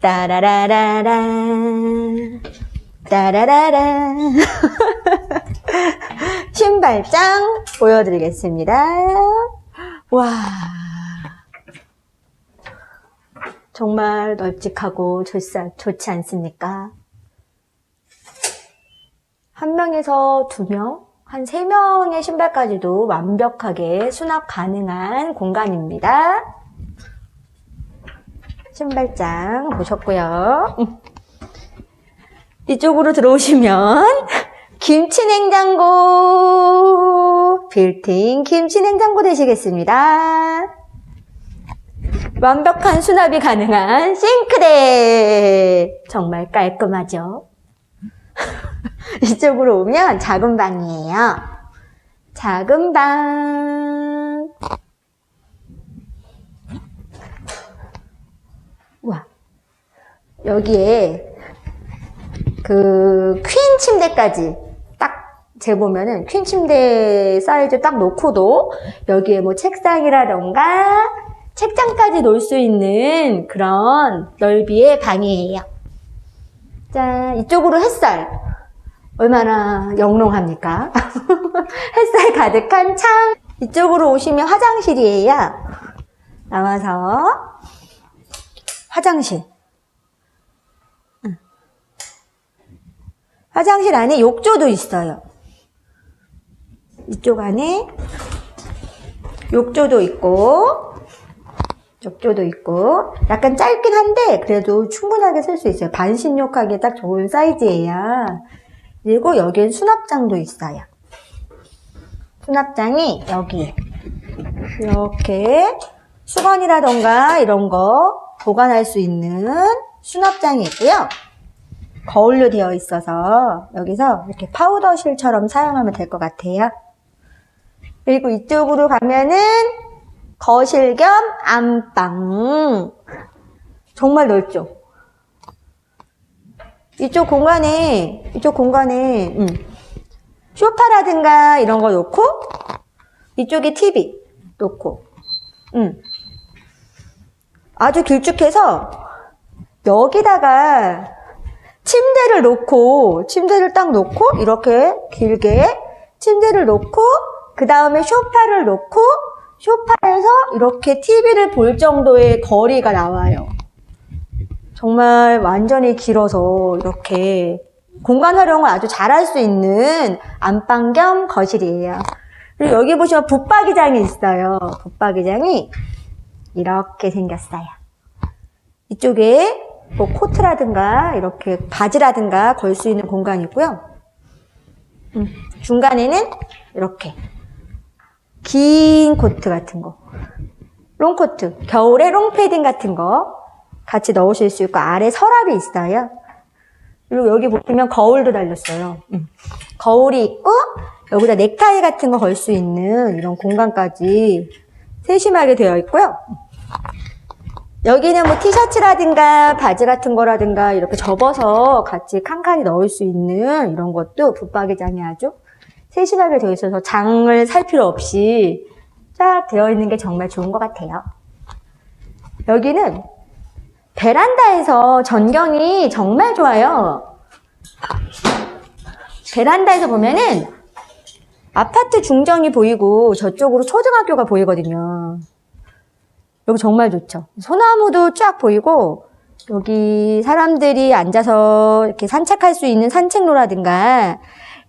따라라라라. 따라라라. 신발장 보여드리겠습니다. 와. 정말 널찍하고 좋사, 좋지 않습니까? 한 명에서 두 명, 한 세 명의 신발까지도 완벽하게 수납 가능한 공간입니다. 신발장 보셨고요. 이쪽으로 들어오시면 김치 냉장고 빌트인 김치 냉장고 되시겠습니다. 완벽한 수납이 가능한 싱크대 정말 깔끔하죠. 이쪽으로 오면 작은 방이에요. 작은 방. 여기에 그 퀸 침대까지 딱 재보면은 퀸 침대 사이즈 딱 놓고도 여기에 뭐 책상이라던가 책장까지 놓을 수 있는 그런 넓이의 방이에요. 자, 이쪽으로 햇살. 얼마나 영롱합니까? 햇살 가득한 창. 이쪽으로 오시면 화장실이에요. 나와서 화장실. 화장실 안에 욕조도 있어요. 이쪽 안에 욕조도 있고, 욕조도 있고, 약간 짧긴 한데, 그래도 충분하게 쓸 수 있어요. 반신욕하기에 딱 좋은 사이즈예요. 그리고 여기엔 수납장도 있어요. 수납장이 여기에. 이렇게 수건이라던가 이런 거 보관할 수 있는 수납장이 있고요. 거울로 되어 있어서 여기서 이렇게 파우더 실처럼 사용하면 될 것 같아요. 그리고 이쪽으로 가면은 거실 겸 안방. 정말 넓죠? 이쪽 공간에, 이쪽 공간에, 음, 쇼파라든가 이런 거 놓고, 이쪽에 TV 놓고, 음. 아주 길쭉해서, 여기다가 침대를 놓고, 침대를 딱 놓고, 이렇게 길게 침대를 놓고, 그 다음에 쇼파를 놓고, 쇼파에서 이렇게 TV를 볼 정도의 거리가 나와요. 정말 완전히 길어서 이렇게 공간 활용을 아주 잘할 수 있는 안방 겸 거실이에요. 그리고 여기 보시면 붙박이장이 있어요. 붙박이장이 이렇게 생겼어요. 이쪽에 뭐 코트라든가 이렇게 바지라든가 걸 수 있는 공간이 있고요. 음, 중간에는 이렇게 긴 코트 같은 거, 롱코트, 겨울에 롱패딩 같은 거 같이 넣으실 수 있고 아래 서랍이 있어요. 그리고 여기 보시면 거울도 달렸어요. 음. 거울이 있고 여기다 넥타이 같은 거 걸 수 있는 이런 공간까지 세심하게 되어 있고요. 여기는 뭐 티셔츠라든가 바지 같은 거라든가 이렇게 접어서 같이 칸칸이 넣을 수 있는 이런 것도 붙박이장이 아주 세심하게 되어 있어서 장을 살 필요 없이 쫙 되어 있는 게 정말 좋은 것 같아요. 여기는 베란다에서 전경이 정말 좋아요. 베란다에서 보면은 아파트 중정이 보이고 저쪽으로 초등학교가 보이거든요. 여기 정말 좋죠. 소나무도 쫙 보이고 여기 사람들이 앉아서 이렇게 산책할 수 있는 산책로라든가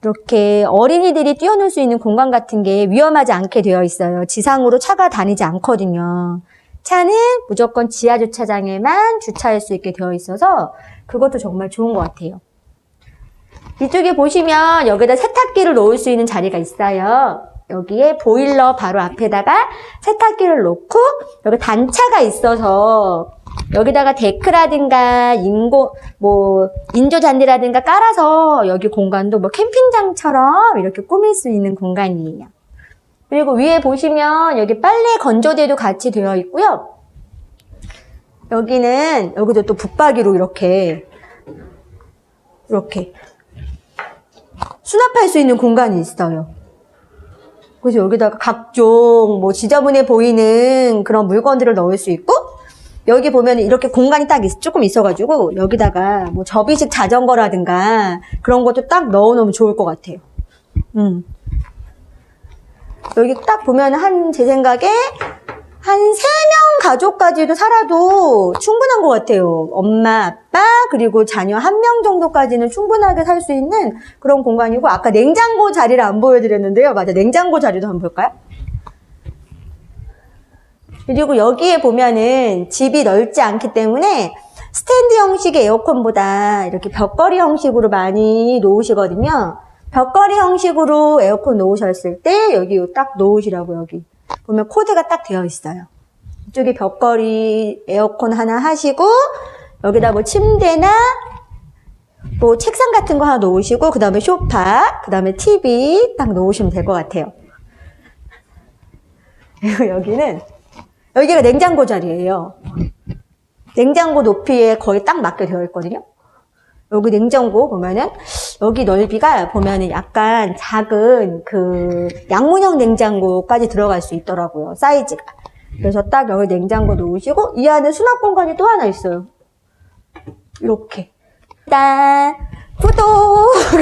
이렇게 어린이들이 뛰어놀 수 있는 공간 같은 게 위험하지 않게 되어 있어요. 지상으로 차가 다니지 않거든요. 차는 무조건 지하 주차장에만 주차할 수 있게 되어 있어서 그것도 정말 좋은 것 같아요. 이쪽에 보시면 여기다 세탁기를 놓을 수 있는 자리가 있어요. 여기에 보일러 바로 앞에다가 세탁기를 놓고 여기 단차가 있어서 여기다가 데크라든가 인고 뭐 인조 잔디라든가 깔아서 여기 공간도 뭐 캠핑장처럼 이렇게 꾸밀 수 있는 공간이에요. 그리고 위에 보시면 여기 빨래 건조대도 같이 되어 있고요. 여기는 여기도 또 붙박이로 이렇게 이렇게 수납할 수 있는 공간이 있어요. 그래서 여기다가 각종 뭐 지저분해 보이는 그런 물건들을 넣을 수 있고 여기 보면 이렇게 공간이 딱 있- 조금 있어가지고 여기다가 뭐 접이식 자전거라든가 그런 것도 딱 넣어놓으면 좋을 것 같아요. 음. 여기 딱 보면 한 제 생각에 한세명 가족까지도 살아도 충분한 것 같아요. 엄마, 아빠, 그리고 자녀 한 명 정도까지는 충분하게 살 수 있는 그런 공간이고, 아까 냉장고 자리를 안 보여드렸는데요. 맞아, 냉장고 자리도 한번 볼까요? 그리고 여기에 보면은 집이 넓지 않기 때문에 스탠드 형식의 에어컨보다 이렇게 벽걸이 형식으로 많이 놓으시거든요. 벽걸이 형식으로 에어컨 놓으셨을 때 여기 딱 놓으시라고 여기 보면 코드가 딱 되어 있어요. 이쪽에 벽걸이 에어컨 하나 하시고 여기다 뭐 침대나 뭐 책상 같은 거 하나 놓으시고 그 다음에 소파, 그 다음에 TV 딱 놓으시면 될 것 같아요. 여기는 여기가 냉장고 자리예요. 냉장고 높이에 거의 딱 맞게 되어 있거든요. 여기 냉장고 보면은 여기 넓이가 보면은 약간 작은 그 양문형 냉장고까지 들어갈 수 있더라고요. 사이즈가. 그래서 딱 여기 냉장고 놓으시고 이 안에 수납 공간이 또 하나 있어요. 이렇게. 짠! 구독!